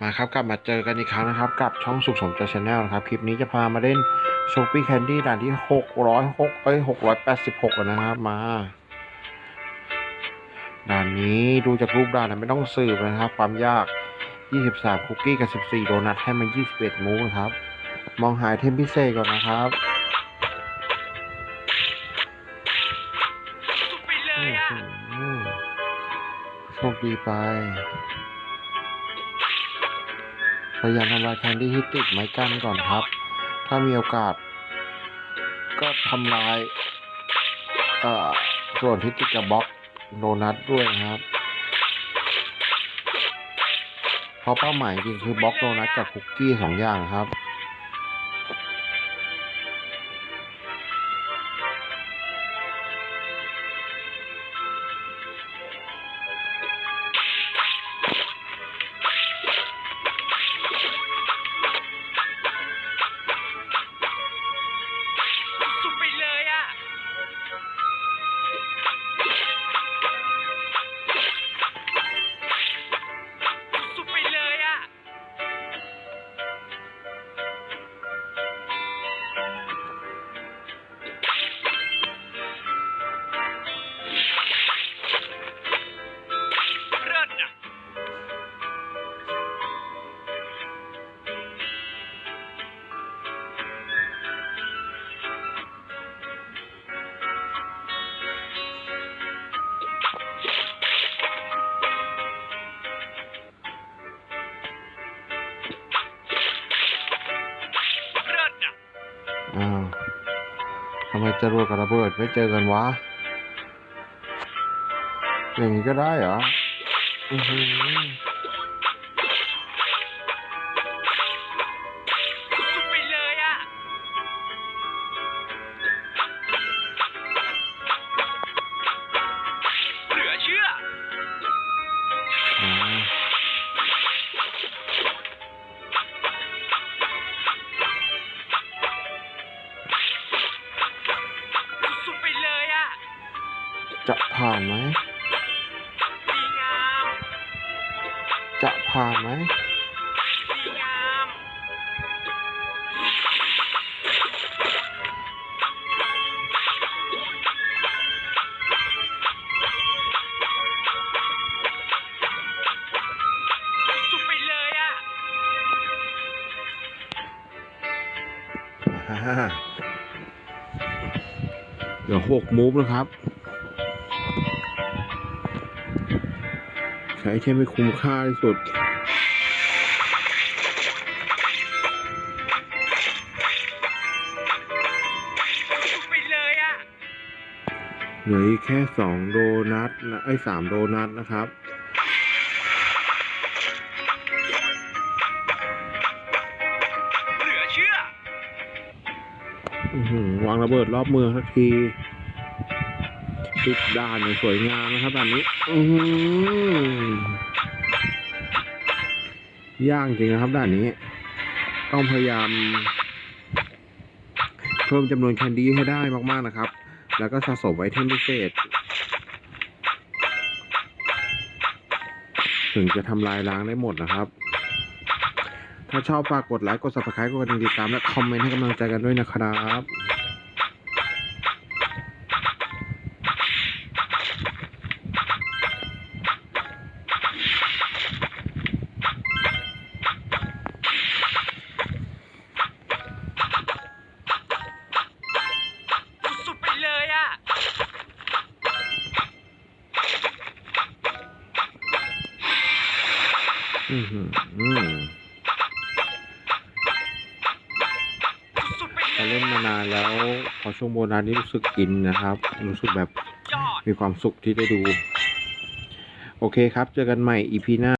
มาครับกลับมาเจอกันอีกครั้งนะครับกับช่องสุขสมใจชาแนลนะครับ คลิปนี้จะพามาเล่นโชปี้แคนดี้ด่านที่หกร้อยหกเอ้ยหกร้อยแปดสิบหกนะครับมา ด่านนี้ดูจากรูปด่านนะไม่ต้องสืบนะครับ ความยาก23คุกกี้กับ14โดนัทให้มัน21มูฟนะครับ มองหาไอเทมพิเศษก่อนนะครับสุดไปเลยอะอืมโชคดีไป พยายามทำลายแคนดี้ที่ติดไม้กั้นก่อนครับ ถ้ามีโอกาส ก็ทำลายเอ่อส่วนที่ติดกับบล็อกโดนัทด้วยครับเพราะเป้าหมายจริงคือบล็อกโดนัทกับคุกกี้สองอย่างครับ อ้าวทำไมจรวดกับระเบิดไม่เจอกันวะ อย่างนี้ก็ได้เหรอ อือหือ จะผ่านไหมดีงามจะผ่านไหมดีงามสุดไปเลยอะ อ่าเดี๋ยวหกมูฟนะครับ ใช้เทมให้คุ้มค่าที่สุดสุดไปเลยอะเหลืออีกแค่สองโดนัทนะไอ้ยสามโดนัทนะครับเหลือเชื่ออื้อหือวางระเบิดรอบเมืองสักที ติดด่านอย่างสวยงามนะครับแบบนี้อืย่างจริงนะครับด่านนี้ ต้องพยายาม เพิ่มจำนวนแคนดี้ให้ได้มากๆนะครับ แล้วก็สะสมไอเทมพิเศษ ถึงจะทำลายล้างได้หมดนะครับ ถ้าชอบฝากกดไลค์ กด subscribe กดกระดิ่งติดตามและคอมเมนต์ให้กำลังใจกันด้วยนะครับ อือหืออืมสุดไปพอเลเล่ยนมานานแล้วพอช่วงโบนัสนี่รู้สึกกินนะครับ รู้สึกแบบยอดมีความสุขที่ได้ดู โอเคครับ เจอกันใหม่ EP หน้า